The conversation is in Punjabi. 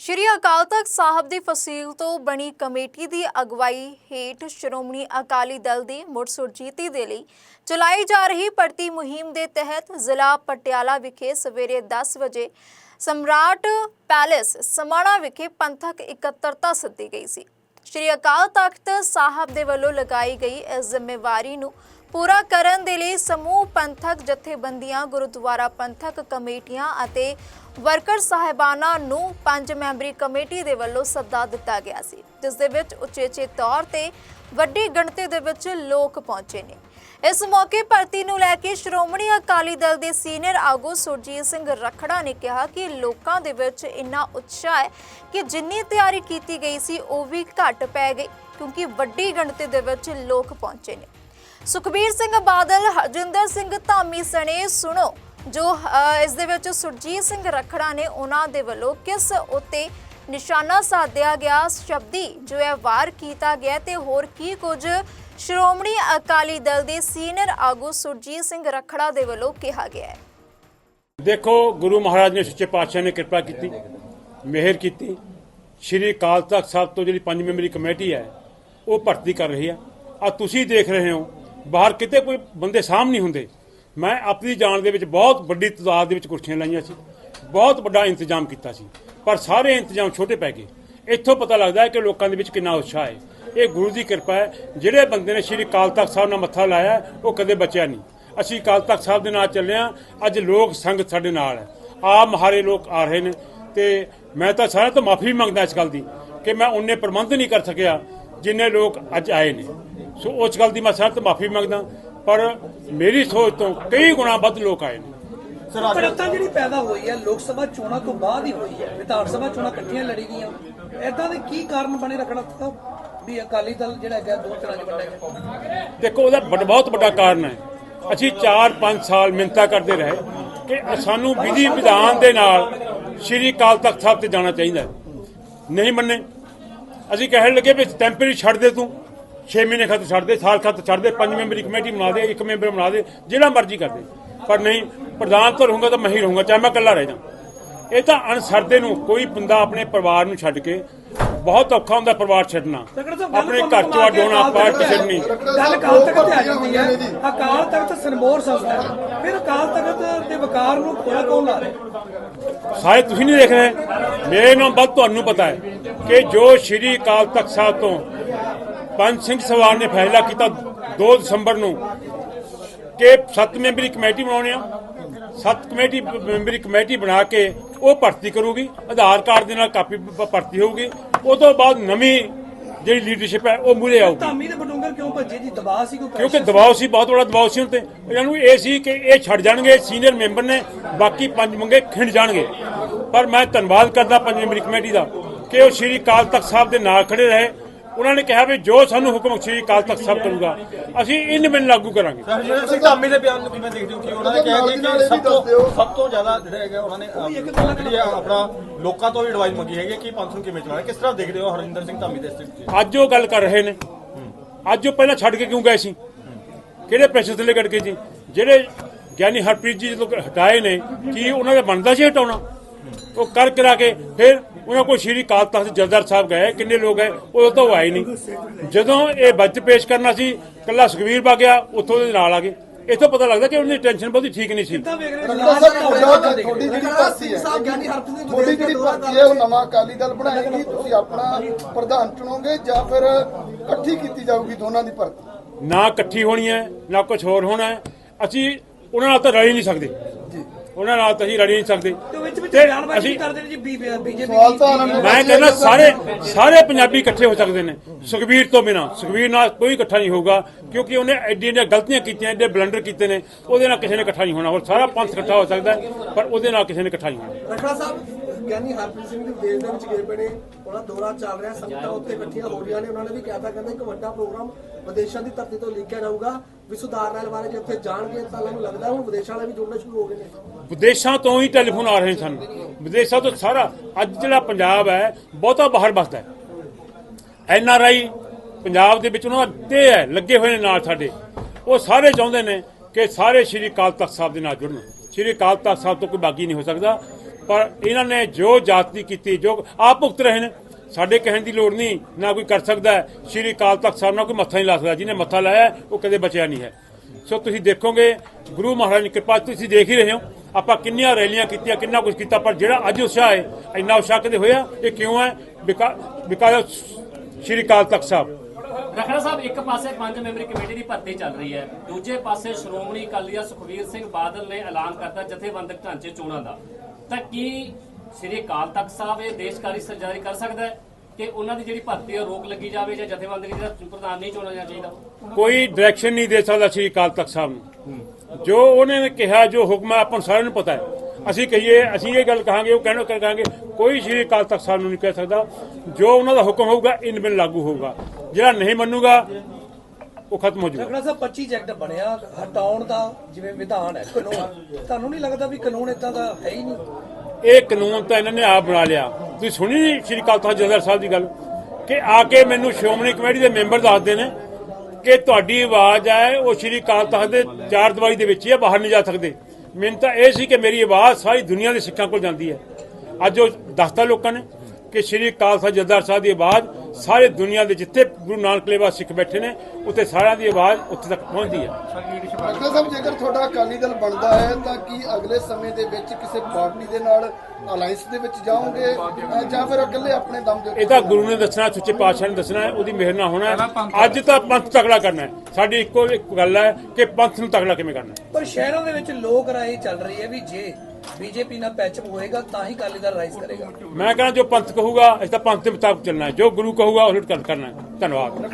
ਸ਼੍ਰੀ ਅਕਾਲ ਤਖਤ ਸਾਹਿਬ ਦੀ ਫਸੀਲ ਤੋਂ ਬਣੀ ਕਮੇਟੀ ਦੀ ਅਗਵਾਈ ਹੇਠ ਸ਼੍ਰੋਮਣੀ ਅਕਾਲੀ ਦਲ ਦੀ ਮੁੜ ਸੁਰਜੀਤੀ ਦੇ ਲਈ ਚਲਾਈ ਜਾ ਰਹੀ ਭਰਤੀ ਮੁਹਿੰਮ ਦੇ ਤਹਿਤ ਜ਼ਿਲ੍ਹਾ ਪਟਿਆਲਾ ਵਿਖੇ ਸਵੇਰੇ 10 ਵਜੇ ਸਮਰਾਟ ਪੈਲੇਸ ਸਮਾਣਾ ਵਿਖੇ ਪੰਥਕ ਇਕੱਤਰਤਾ ਸੱਦੀ ਗਈ ਸੀ। ਸ਼੍ਰੀ ਅਕਾਲ ਤਖਤ ਸਾਹਿਬ ਦੇ ਵੱਲੋਂ ਲਗਾਈ ਗਈ ਇਸ ਜ਼ਿੰਮੇਵਾਰੀ ਨੂੰ ਪੂਰਾ ਕਰਨ ਦੇ ਲਈ ਸਮੂਹ ਪੰਥਕ ਜਥੇਬੰਦੀਆਂ, ਗੁਰਦੁਆਰਾ ਪੰਥਕ ਕਮੇਟੀਆਂ ਅਤੇ ਵਰਕਰ ਸਾਹਿਬਾਨਾਂ ਨੂੰ ਪੰਜ ਮੈਂਬਰੀ ਕਮੇਟੀ ਦੇ ਵੱਲੋਂ ਸੱਦਾ ਦਿੱਤਾ ਗਿਆ ਸੀ, ਜਿਸ ਦੇ ਵਿੱਚ ਉਚੇਚੇ ਤੌਰ ਤੇ ਵੱਡੀ ਗਿਣਤੀ ਦੇ ਵਿੱਚ ਲੋਕ ਪਹੁੰਚੇ ਨੇ। ਇਸ ਮੌਕੇ ਭਰਤੀ ਨੂੰ ਲੈ ਕੇ ਸ਼੍ਰੋਮਣੀ ਅਕਾਲੀ ਦਲ ਦੇ ਸੀਨੀਅਰ ਆਗੂ ਸੁਰਜੀਤ ਸਿੰਘ ਰਖੜਾ ਨੇ ਕਿਹਾ ਕਿ ਲੋਕਾਂ ਦੇ ਵਿੱਚ ਇੰਨਾ ਉਤਸ਼ਾਹ ਹੈ ਕਿ ਜਿੰਨੀ ਤਿਆਰੀ ਕੀਤੀ ਗਈ ਸੀ, ਉਹ ਵੀ ਘੱਟ ਪੈ ਗਈ, ਕਿਉਂਕਿ ਵੱਡੀ ਗਿਣਤੀ ਦੇ ਵਿੱਚ ਲੋਕ ਪਹੁੰਚੇ ਨੇ। ਸੁਖਬੀਰ ਸਿੰਘ ਬਾਦਲ ਹਰਜਿੰਦਰ ਸਿੰਘ ਧਾਮੀ ਸਣੇ ਸੁਣੋ। ਜੋ ਅ, ਇਸ ਦੇ ਵਿੱਚ ਸੁਰਜੀਤ ਸਿੰਘ ਰਖੜਾ ਨੇ ਉਹਨਾਂ ਦੇ ਵੱਲੋਂ ਕਿਸ ਉੱਤੇ ਨਿਸ਼ਾਨਾ ਸਾਧਿਆ ਗਿਆ ਸ਼ਬਦੀ ਜੋ ਹੈ ਵਾਰ ਕੀਤਾ ਗਿਆ ਤੇ ਹੋਰ ਕੀ ਕੁਝ ਸ਼੍ਰੋਮਣੀ ਅਕਾਲੀ ਦਲ ਦੇ ਸੀਨੀਅਰ ਆਗੂ ਸੁਰਜੀਤ ਸਿੰਘ ਰਖੜਾ ਦੇ ਵੱਲੋਂ ਕਿਹਾ ਗਿਆ ਹੈ। ਦੇਖੋ ਗੁਰੂ ਮਹਾਰਾਜ ਨੇ ਸੱਚੇ ਪਾਤਸ਼ਾਹ ਨੇ ਕਿਰਪਾ ਕੀਤੀ ਮਿਹਰ ਕੀਤੀ। ਸ਼੍ਰੀ ਅਕਾਲ ਤਖਤ ਸਾਹਿਬ ਤੋਂ ਜਿਹੜੀ ਪੰਜ ਮੈਂਬਰੀ ਕਮੇਟੀ ਹੈ ਉਹ ਭਰਤੀ ਕਰ ਰਹੀ ਹੈ। ਆ ਤੁਸੀਂ ਦੇਖ ਰਹੇ ਹੋ ਬਾਹਰ ਕਿਤੇ ਕੋਈ ਬੰਦੇ ਸਾਹਮ ਨਹੀਂ ਹੁੰਦੇ। ਮੈਂ ਆਪਣੀ ਜਾਣ ਦੇ ਵਿੱਚ ਬਹੁਤ ਵੱਡੀ ਤਾਦਾਦ ਦੇ ਵਿੱਚ ਕੁਰਸੀਆਂ ਲਾਈਆਂ ਸੀ। ਬਹੁਤ ਵੱਡਾ ਇੰਤਜ਼ਾਮ ਕੀਤਾ ਸੀ। ਪਰ ਸਾਰੇ ਇੰਤਜ਼ਾਮ ਛੋਟੇ ਪੈ ਗਏ। ਇੱਥੋਂ ਪਤਾ ਲੱਗਦਾ ਹੈ ਕਿ ਲੋਕਾਂ ਦੇ ਵਿੱਚ ਕਿੰਨਾ ਉਤਸ਼ਾਹ ਹੈ। ਇਹ ਗੁਰੂ ਦੀ ਕਿਰਪਾ ਹੈ। ਜਿਹੜੇ ਬੰਦੇ ਨੇ ਸ਼੍ਰੀ ਅਕਾਲ ਤਖਤ ਸਾਹਿਬ ਨਾਲ ਮੱਥਾ ਲਾਇਆ, ਉਹ ਕਦੇ ਬਚਿਆ ਨਹੀਂ। ਅਸੀਂ ਅਕਾਲ ਤਖਤ ਸਾਹਿਬ ਦੇ ਨਾਲ ਚੱਲੇ ਹਾਂ। ਅੱਜ ਲੋਕ ਸੰਗਤ ਸਾਡੇ ਨਾਲ ਹੈ। ਆਪ ਮਹਾਰੇ ਲੋਕ ਆ ਰਹੇ ਨੇ। ਤੇ ਮੈਂ ਤਾਂ ਸਾਰਿਆਂ ਤੋਂ ਮਾਫੀ ਮੰਗਦਾ ਇਸ ਗੱਲ ਦੀ ਕਿ ਮੈਂ ਉਹਨੇ ਪ੍ਰਬੰਧ ਨਹੀਂ ਕਰ ਸਕਿਆ ਜਿੰਨੇ ਲੋਕ ਅੱਜ ਆਏ ਨੇ। ਸੋ ਉਸ ਗੱਲ ਦੀ ਮੈਂ ਸਾਰਿਆਂ ਤੋਂ ਮਾਫੀ ਮੰਗਦਾ ਪਰ ਮੇਰੀ ਸੋਚ ਤੋਂ ਕਈ ਗੁਣਾ ਵੱਧ ਲੋਕ ਆਏ ਨੇ। ਪਰਤਾ ਜਿਹੜੀ ਪੈਦਾ ਹੋਈ ਹੈ ਲੋਕ ਸਭਾ ਚੋਣਾਂ ਤੋਂ ਬਾਅਦ ਹੀ ਹੋਈ ਹੈ ਵਿਧਾਨ ਸਭਾ ਚੋਣਾਂ ਇਕੱਠੀਆਂ ਲੜੀ ਗਈਆਂ। ਐਦਾਂ ਦੇ ਕੀ ਕਾਰਨ ਬਣੇ ਰੱਖਣਾ ਵੀ ਅਕਾਲੀ ਦਲ ਜਿਹੜਾ ਹੈਗਾ ਦੋ ਤਰ੍ਹਾਂ ਚ ਵੰਡਿਆ ਦੇਖੋ ਉਹਦਾ ਬਹੁਤ ਵੱਡਾ ਕਾਰਨ ਹੈ। ਅਸੀਂ 4-5 ਸਾਲ ਮਿੰਤਾ ਕਰਦੇ ਰਹੇ ਕਿ ਸਾਨੂੰ ਵਿਧੀ ਵਿਧਾਨ ਦੇ ਨਾਲ ਸ਼੍ਰੀ ਅਕਾਲ ਤਖਤ ਸਾਹਿਬ ਤੇ ਜਾਣਾ ਚਾਹੀਦਾ ਹੈ। ਨਹੀਂ ਮੰਨੇ। ਅਸੀਂ ਕਹਿਣ ਲੱਗੇ ਵੀ ਟੈਂਪਰੇਰੀ ਛੱਡ ਦੇ ਤੂੰ। 6 ਮਹੀਨੇ ਖਾਤਰ ਛੱਡ ਦੇ ਸਾਲ ਖਾਤਰ ਛੱਡ ਦੇ ਪੰਜ ਮੈਂਬਰੀ ਕਮੇਟੀ ਬਣਾ ਦੇ ਇੱਕ ਮੈਂਬਰ ਬਣਾ ਦੇ ਜਿਹੜਾ ਮਰਜ਼ੀ ਕਰ ਦੇ। ਪਰ ਨਹੀਂ ਪ੍ਰਧਾਨ ਤਾਂ ਰਹੂੰਗਾ ਤਾਂ ਮੈਂ ਹੀ ਰਹੂੰਗਾ ਚਾਹੇ ਮੈਂ ਇਕੱਲਾ ਰਹਿ ਜਾ ਇਹ ਤਾਂ ਅਣਸਰਦੇ ਨੂੰ ਕੋਈ ਬੰਦਾ ਆਪਣੇ ਪਰਿਵਾਰ ਨੂੰ ਛੱਡ ਕੇ ਬਹੁਤ ਔਖਾ ਹੁੰਦਾ ਪਰਿਵਾਰ ਛੱਡਣਾ। ਆਪਣੇ ਘਰ ਕੇ ਅੱਡੋਣਾ ਪਾਰਟੀ ਛੱਡਣੀ। ਗੱਲ ਅਕਾਲ ਤਖਤ ਤੇ ਆ ਜਾਂਦੀ ਹੈ। ਅਕਾਲ ਤਖਤ ਸਰਮੋਰ ਸੰਸਥਾ ਫਿਰ ਅਕਾਲ ਤਖਤ ਦੇ ਵਕਾਰ ਨੂੰ ਖੋਲਾ ਕੌਣ ਲਾ ਰਿਹਾ? ਸਾਰੇ ਤੁਸੀਂ ਨਹੀਂ ਦੇਖ ਰਹੇ। ਮੇਰੇ ਨਾਲ ਵੱਧ ਤੁਹਾਨੂੰ ਪਤਾ ਹੈ ਕਿ ਜੋ ਸ਼੍ਰੀ ਅਕਾਲ ਤਖਤ ਸਾਹਿਬ ਤੋਂ ਪੰਜ ਸਿੰਘ ਸਵਾਰ ਨੇ ਫੈਸਲਾ ਕੀਤਾ 2 ਦਸੰਬਰ ਨੂੰ ਕਿ ਸੱਤ ਮੈਂਬਰੀ ਕਮੇਟੀ ਬਣਾਉਣੀ ਆ। ਸੱਤ ਕਮੇਟੀ ਮੈਂਬਰੀ ਕਮੇਟੀ ਬਣਾ ਕੇ ਉਹ ਭਰਤੀ ਕਰੂਗੀ। ਆਧਾਰ ਕਾਰਡ ਦੇ ਨਾਲ ਕਾਪੀ ਭਰਤੀ ਹੋਊਗੀ। ਉਹ ਤੋਂ ਬਾਅਦ ਨਵੀਂ ਜਿਹੜੀ ਲੀਡਰਸ਼ਿਪ ਹੈ ਉਹ ਮੂਰੇ ਆਊਗੀ। ਧਾਮੀ ਦੇ ਬਟੂੰਗਰ ਕਿਉਂ ਭੱਜੇ ਜੀ? ਦਬਾਅ ਸੀ ਕੋਈ ਕਿਉਂਕਿ ਦਬਾਅ ਸੀ ਬਹੁਤ ਬੜਾ ਦਬਾਅ ਸੀ ਉੱਤੇ ਇਹਨਾਂ ਨੂੰ ਇਹ ਸੀ ਕਿ ਇਹ ਛੱਡ ਜਾਣਗੇ ਸੀਨੀਅਰ ਮੈਂਬਰ ਨੇ ਬਾਕੀ ਪੰਜ ਮੰਗੇ ਖਿੰਡ ਜਾਣਗੇ। ਪਰ ਮੈਂ ਧੰਨਵਾਦ ਕਰਦਾ ਪੰਜ ਮੈਂਬਰੀ ਕਮੇਟੀ ਦਾ ਕਿ ਉਹ ਸ਼੍ਰੀ ਅਕਾਲ ਤਖਤ ਸਾਹਿਬ ਦੇ ਨਾਲ ਖੜੇ ਰਹੇ। ਉਹਨਾਂ ਨੇ ਕਿਹਾ ਵੀ ਜੋ ਸਾਨੂੰ ਹੁਕਮ ਸ਼੍ਰੀ ਅਕਾਲ ਤਖਤ ਸਾਹਿਬ ਕਰੂਗਾ ਅਸੀਂ ਇਨ ਬਿਨ ਲਾਗੂ ਕਰਾਂਗੇ। ਹਰਜਿੰਦਰ ਸਿੰਘ ਧਾਮੀ ਦੇ ਬਿਆਨ ਨੂੰ ਕਿਵੇਂ ਦੇਖਦੇ ਹੋ ਕਿ ਉਹਨਾਂ ਨੇ ਕਿਹਾ ਕਿ ਕਿ ਸਭ ਤੋਂ ਸਭ ਤੋਂ ਜ਼ਿਆਦਾ ਜਿਹੜਾ ਹੈਗਾ ਉਹਨਾਂ ਨੇ ਅਹ, ਜਿਹੜੀ ਆ ਆਪਣਾ ਲੋਕਾਂ ਤੋਂ ਵੀ ਐਡਵਾਈਸ ਮੰਗੀ ਹੈਗੀ ਕਿ ਪੰਥ ਨੂੰ ਕਿਵੇਂ ਚਲਾਉਣਾ। ਕਿਸ ਤਰ੍ਹਾਂ ਦੇਖਦੇ ਹੋ ਹਰਜਿੰਦਰ ਸਿੰਘ ਧਾਮੀ ਦੇ ਇਸ ਤੇ ਅੱਜ ਉਹ ਗੱਲ ਕਰ ਰਹੇ ਨੇ। ਅੱਜ ਉਹ ਪਹਿਲਾਂ ਛੱਡ ਕੇ ਕਿਉਂ ਗਏ ਸੀ? ਕਿਹੜੇ ਪ੍ਰੈਸ਼ਰ ਥੱਲੇ ਕੱਢ ਕੇ ਜੀ? ਜਿਹੜੇ ਗਿਆਨੀ ਹਰਪ੍ਰੀਤ ਜੀ ਜਦੋਂ ਹਟਾਏ ਨੇ ਕੀ ਉਹਨਾਂ ਦਾ ਬਣਦਾ ਸੀ ਹਟਾਉਣਾ? ਉਹ ਕਰ ਕਰਾ ਕੇ ਫਿਰ ਉਹਨਾਂ ਕੋਲ ਸ਼੍ਰੀ ਅਕਾਲ ਤਖਤ ਜਥੇਦਾਰ ਸਾਹਿਬ ਗਏ ਕਿੰਨੇ ਲੋਕ ਗਏ ਉਹ ਤਾਂ ਉਹ ਆਏ ਨਹੀਂ। ਜਦੋਂ ਇਹ ਬਜਟ ਪੇਸ਼ ਕਰਨਾ ਸੀ ਕੱਲਾ ਸੁਖਵੀਰ ਬਾ ਗਿਆ ਉੱਥੋਂ ਦੇ ਨਾਲ ਆ ਗਏ। ਇੱਥੋਂ ਪਤਾ ਲੱਗਦਾ ਕਿ ਉਹਨਾਂ ਦੀ ਟੈਨਸ਼ਨ ਬਹੁਤੀ ਠੀਕ ਨਹੀਂ ਸੀ। ਕਿੱਦਾਂ ਵੇਖ ਰਹੇ ਰੰਗਾ ਸਾਹਿਬ ਤੁਹਾਡਾ ਤੁਹਾਡੀ ਜਿਹੜੀ ਭਰਤੀ ਹੈ ਤੁਹਾਡੀ ਜਿਹੜੀ ਭਰਤੀ ਹੈ ਉਹ ਨਵਾਂ ਅਕਾਲੀ ਦਲ ਬਣਾਏਗੀ ਤੁਸੀਂ ਆਪਣਾ ਪ੍ਰਧਾਨ ਚੁਣੋਗੇ ਜਾਂ ਫਿਰ ਇਕੱਠੀ ਕੀਤੀ ਜਾਊਗੀ ਦੋਨਾਂ ਦੀ ਭਰਤੀ? ਨਾ ਇਕੱਠੀ ਹੋਣੀ ਹੈ ਨਾ ਕੁਝ ਹੋਰ ਹੋਣਾ ਹੈ। ਅਸੀਂ ਉਹਨਾਂ ਨਾਲ ਤਾਂ ਰਲ ਹੀ ਨਹੀਂ ਸਕਦੇ। ਉਹਨਾਂ ਨਾਲ ਤਾਂ ਅਸੀਂ ਨਹੀਂ ਸਕਦੇ। ਤੇ ਵਿੱਚ ਕਰਦੇ ਨੇ ਜੀ? ਬੀਜੇਪੀ ਮੈਂ ਕਹਿੰਦਾ ਸਾਰੇ ਸਾਰੇ ਪੰਜਾਬੀ ਇਕੱਠੇ ਹੋ ਸਕਦੇ ਨੇ। ਸੁਖਬੀਰ ਤੋਂ ਬਿਨਾ। ਸੁਖਬੀਰ ਨਾਲ ਕੋਈ ਇਕੱਠਾ ਨਹੀਂ ਹੋਊਗਾ ਕਿਉਂਕਿ ਉਹਨੇ ਐਡੀਆਂ ਐਡੀਆਂ ਗਲਤੀਆਂ ਕੀਤੀਆਂ ਐਡੇ ਬਲੰਡਰ ਕੀਤੇ ਨੇ। ਉਹਦੇ ਨਾਲ ਕਿਸੇ ਨੇ ਇਕੱਠਾ ਨਹੀਂ ਹੋਣਾ। ਹੋਰ ਸਾਰਾ ਪੰਥ ਇਕੱਠਾ ਹੋ ਸਕਦਾ ਪਰ ਉਹਦੇ ਨਾਲ ਕਿਸੇ ਨੇ ਇਕੱਠਾ ਨਹੀਂ ਹੋਣਾ। ਰਖੜਾ ਸਾਹਿਬ ਗਿਆਨੀ ਹਰਪ੍ਰੀਤ ਸਿੰਘ ਦੀ ਵਿਦੇਸ਼ ਦੇ ਵਿੱਚ ਗਏ ਪਏ ਨੇ, ਉਹਨਾਂ ਦੌਰਾ ਚੱਲ ਰਿਹਾ, ਸੰਗਤਾਂ ਉੱਤੇ ਇਕੱਠੀਆਂ ਹੋ ਰਹੀਆਂ ਨੇ, ਉਹਨਾਂ ਨੇ ਵੀ ਕਹਿਤਾ ਕਹਿੰਦੇ ਇੱਕ ਵੱਡਾ ਪ੍ਰੋਗਰਾਮ ਵਿਦੇਸ਼ਾਂ ਦੀ ਧਰਤੀ ਤੋਂ ਲਿਖਿਆ ਜਾਊਗਾ ਵੀ ਸੁਧਾਰ ਨਾਲ ਬਾਰੇ ਜੇ ਜਾਣਗੇ ਤਾਂ ਮੈਨੂੰ ਲੱਗਦਾ ਹੁਣ ਵਿਦੇਸ਼ਾਂ ਵਾਲੇ ਵੀ ਜੁੜਨੇ ਸ਼ੁਰੂ ਹੋ ਗਏ ਨੇ। ਵਿਦੇਸ਼ਾਂ ਤੋਂ ਹੀ ਟੈਲੀਫੋਨ ਆ ਰਹੇ ਸਨ। ਵਿਦੇਸ਼ਾਂ ਤੋਂ ਸਾਰਾ, ਅੱਜ ਜਿਹੜਾ ਪੰਜਾਬ ਹੈ, ਬਹੁਤਾ ਬਾਹਰ ਵਸਦਾ ਹੈ। ਐਨ ਆਰ ਆਈ ਪੰਜਾਬ ਦੇ ਵਿੱਚ ਉਹਨਾਂ ਦਾ ਹੈ, ਲੱਗੇ ਹੋਏ ਨੇ ਨਾਲ ਸਾਡੇ। ਉਹ ਸਾਰੇ ਚਾਹੁੰਦੇ ਨੇ ਕਿ ਸਾਰੇ ਸ਼੍ਰੀ ਅਕਾਲ ਤਖਤ ਸਾਹਿਬ ਦੇ ਨਾਲ ਜੁੜਨ। ਸ਼੍ਰੀ ਅਕਾਲ ਤਖਤ ਸਾਹਿਬ ਤੋਂ ਕੋਈ ਬਾਗੀ ਨਹੀਂ ਹੋ ਸਕਦਾ। ਪਰ ਇਹਨਾਂ ਨੇ ਜੋ ਜਾਤੀ ਕੀਤੀ, ਜੋ ਆਪ ਭੁਗਤ ਰਹੇ ਨੇ, ਸਾਡੇ ਕਹਿਣ ਦੀ ਲੋੜ ਨਹੀਂ, ਨਾ ਕੋਈ ਕਰ ਸਕਦਾ ਹੈ। ਸ਼੍ਰੀ ਅਕਾਲ ਤਖਤ ਸਾਹਿਬ ਨਾਲ ਕੋਈ ਮੱਥਾ ਨਹੀਂ ਲਾ ਸਕਦਾ। ਜਿਹਨੇ ਮੱਥਾ ਲਾਇਆ, ਉਹ ਕਦੇ ਬਚਿਆ ਨਹੀਂ ਹੈ। ਸੋ ਤੁਸੀਂ ਦੇਖੋਗੇ, ਗੁਰੂ ਮਹਾਰਾਜ ਦੀ ਕਿਰਪਾ, ਤੁਸੀਂ ਦੇਖ ਹੀ ਰਹੇ ਹੋ, ਆਪਾਂ ਕਿੰਨੀਆਂ ਰੈਲੀਆਂ ਕੀਤੀਆਂ, ਕਿੰਨਾ ਕੁਝ ਕੀਤਾ, ਪਰ ਜਿਹੜਾ ਅੱਜ ਉਤਸ਼ਾਹ ਹੈ, ਇੰਨਾ ਉਤਸ਼ਾਹ ਕਦੇ ਹੋਇਆ? ਇਹ ਕਿਉਂ ਹੈ? ਬਿਕਾਜ਼ ਸ਼੍ਰੀ ਅਕਾਲ ਤਖਤ ਸਾਹਿਬ। ਰਖੜਾ ਸਾਹਿਬ, ਇੱਕ ਪਾਸੇ ਪੰਜ ਮੈਂਬਰੀ ਕਮੇਟੀ ਦੀ ਭਰਤੀ ਚੱਲ ਰਹੀ ਹੈ। ਦੂਜੇ ਪਾਸੇ ਸ਼੍ਰੋਮਣੀ ਅਕਾਲੀ ਦਲ ਸੁਖਵੀਰ ਸਿੰਘ ਬਾਦਲ ਨੇ ਐਲਾਨ ਕਰਤਾ ਜਥੇਬੰਦਕ ਢਾਂਚੇ ਚੋਣਾਂ ਦਾ। ਤਾਂ ਕੀ ਸ੍ਰੀ ਅਕਾਲ ਤਖਤ ਸਾਹਿਬ ਇਹ ਦੇਸ਼ਕਾਰੀ ਸਰਜਾਰੀ ਕਰ ਸਕਦਾ ਹੈ ਕਿ ਉਹਨਾਂ ਦੀ ਜਿਹੜੀ ਭਰਤੀ ਹੈ ਰੋਕ ਲੱਗੀ ਜਾਵੇ ਜਾਂ ਜਥੇਬੰਦਕ ਜਿਹੜਾ ਪ੍ਰਧਾਨ ਨਹੀਂ ਚੁਣਿਆ ਚਾਹੀਦਾ? ਕੋਈ ਡਾਇਰੈਕਸ਼ਨ ਨਹੀਂ ਦੇ ਸਕਦਾ ਸ਼੍ਰੀ ਅਕਾਲ ਤਖਤ ਸਾਹਿਬ ਨੂੰ। ਜੋ ਉਹਨੇ ਕਿਹਾ, ਜੋ ਹੁਕਮ ਆਪਾਂ ਨੂੰ ਸਾਰਿਆਂ ਨੂੰ ਪਤਾ ਹੈ। ਅਸੀਂ ਕਹੀਏ, ਅਸੀਂ ਇਹ ਗੱਲ ਕਹਾਂਗੇ, ਉਹ ਕਹਿਣੋ ਕਹਾਂਗੇ, ਕੋਈ ਸ਼੍ਰੀ ਅਕਾਲ ਤਖਤ ਸਾਹਿਬ ਨੂੰ ਨਹੀਂ ਕਹਿ ਸਕਦਾ। ਜੋ ਉਹਨਾਂ ਦਾ ਹੁਕਮ ਹੋਊਗਾ ਇਨ ਬਿਨ ਲਾਗੂ ਹੋਊਗਾ। ਜਿਹੜਾ ਨਹੀਂ ਮੰਨੂਗਾ ਉਹ ਖਤਮ ਹੋ ਜਾਊਗਾ ਰਖੜਾ ਸਾਹਿਬ 25 ਐਕਟ ਬਣਿਆ ਹਟਾਉਣ ਦਾ ਜਿਵੇਂ ਵਿਧਾਨ ਹੈ ਕਾਨੂੰਨ। ਤੁਹਾਨੂੰ ਨਹੀਂ ਲੱਗਦਾ ਵੀ ਕਾਨੂੰਨ ਇਦਾਂ ਦਾ ਹੈ ਹੀ ਨਹੀਂ? ਇਹ ਕਾਨੂੰਨ ਤਾਂ ਇਹਨਾਂ ਨੇ ਆਪ ਬਣਾ ਲਿਆ। ਤੁਸੀਂ ਸੁਣੀ ਸ਼੍ਰੀ ਅਕਾਲ ਤਖਤ ਜਥੇਦਾਰ ਸਾਹਿਬ ਦੀ ਗੱਲ? ਕਿ ਆ ਕੇ ਮੈਨੂੰ ਸ਼੍ਰੋਮਣੀ ਕਮੇਟੀ ਦੇ ਮੈਂਬਰ ਦੱਸਦੇ ਨੇ ਕਿ ਤੁਹਾਡੀ ਆਵਾਜ਼ ਹੈ ਉਹ ਸ਼੍ਰੀ ਅਕਾਲ ਤਖਤ ਦੇ ਚਾਰ ਦੀਵਾਰੀ ਦੇ ਵਿੱਚ ਹੀ ਹੈ ਬਾਹਰ ਨਹੀਂ ਜਾ ਸਕਦੇ। ਮੈਨੂੰ ਤਾਂ ਇਹ ਸੀ ਕਿ ਮੇਰੀ ਆਵਾਜ਼ ਸਾਰੀ ਦੁਨੀਆ ਦੇ ਸਿੱਖਾਂ ਕੋਲ ਜਾਂਦੀ ਹੈ। ਅੱਜ ਉਹ ਦੱਸਤਾ ਲੋਕਾਂ ਨੇ ਕਿ ਸ਼੍ਰੀ ਅਕਾਲ ਤਖਤ ਜਥੇਦਾਰ ਸਾਹਿਬ ਦੀ ਆਵਾਜ਼ ਸਾਰੇ ਦੁਨੀਆ ਦੇ ਜਿੱਥੇ ਗੁਰੂ ਨਾਨਕ ਲੇਵਾ ਸਿੱਖ ਬੈਠੇ ਨੇ ਉੱਥੇ ਸਾਰਿਆਂ ਦੀ ਆਵਾਜ਼ ਉੱਥੇ ਤੱਕ ਪਹੁੰਚਦੀ ਹੈ। ਡਾਕਟਰ ਸਾਹਿਬ ਜੇਕਰ ਤੁਹਾਡਾ ਅਕਾਲੀ ਦਲ ਬਣਦਾ ਹੈ ਤਾਂ ਕੀ ਅਗਲੇ ਸਮੇਂ ਦੇ ਵਿੱਚ ਕਿਸੇ ਪਾਰਟੀ ਦੇ ਨਾਲ ਅਲਾਈਅੰਸ ਦੇ ਵਿੱਚ ਜਾਓਗੇ ਜਾਂ ਫਿਰ ਇਕੱਲੇ ਆਪਣੇ ਦਮ ਦੇ ਉੱਤੇ ਇਹ ਤਾਂ ਗੁਰੂ ਨੇ ਦੱਸਣਾ ਸੁੱਚੇ ਪਾਤਸ਼ਾਹ ਨੇ ਦੱਸਣਾ ਹੈ ਉਹਦੀ ਮਿਹਰ ਨਾਲ ਹੋਣਾ ਹੈ। ਅੱਜ ਤਾਂ ਪੰਥ ਤਕੜਾ ਕਰਨਾ ਹੈ। ਸਾਡੀ ਇੱਕੋ ਇੱਕ ਗੱਲ ਹੈ ਕਿ ਪੰਥ ਨੂੰ ਤਕੜਾ ਕਿਵੇਂ ਕਰਨਾ ਪਰ ਸ਼ਹਿਰਾਂ ਦੇ ਵਿੱਚ ਲੋਕ ਰਾਏ ਚੱਲ ਰਹੀ ਹੈ ਵੀ ਜੇ ਬੀਜੇਪੀ ਨਾਲ ਪੈਚਅਪ ਹੋਏਗਾ, ਤਾਂ ਹੀ ਅਕਾਲੀ ਦਲ ਰਾਈਜ਼ ਕਰੇਗਾ। ਮੈਂ ਕਹਿੰਦਾ ਜੋ ਪੰਥ ਕਹੂਗਾ, ਅਸੀਂ ਤਾਂ ਪੰਥ ਦੇ ਮੁਤਾਬਕ ਚੱਲਣਾ ਹੈ। ਜੋ ਗੁਰੂ ਕਹੂਗਾ ਉਹ ਕਰਨਾ ਹੈ। ਧੰਨਵਾਦ।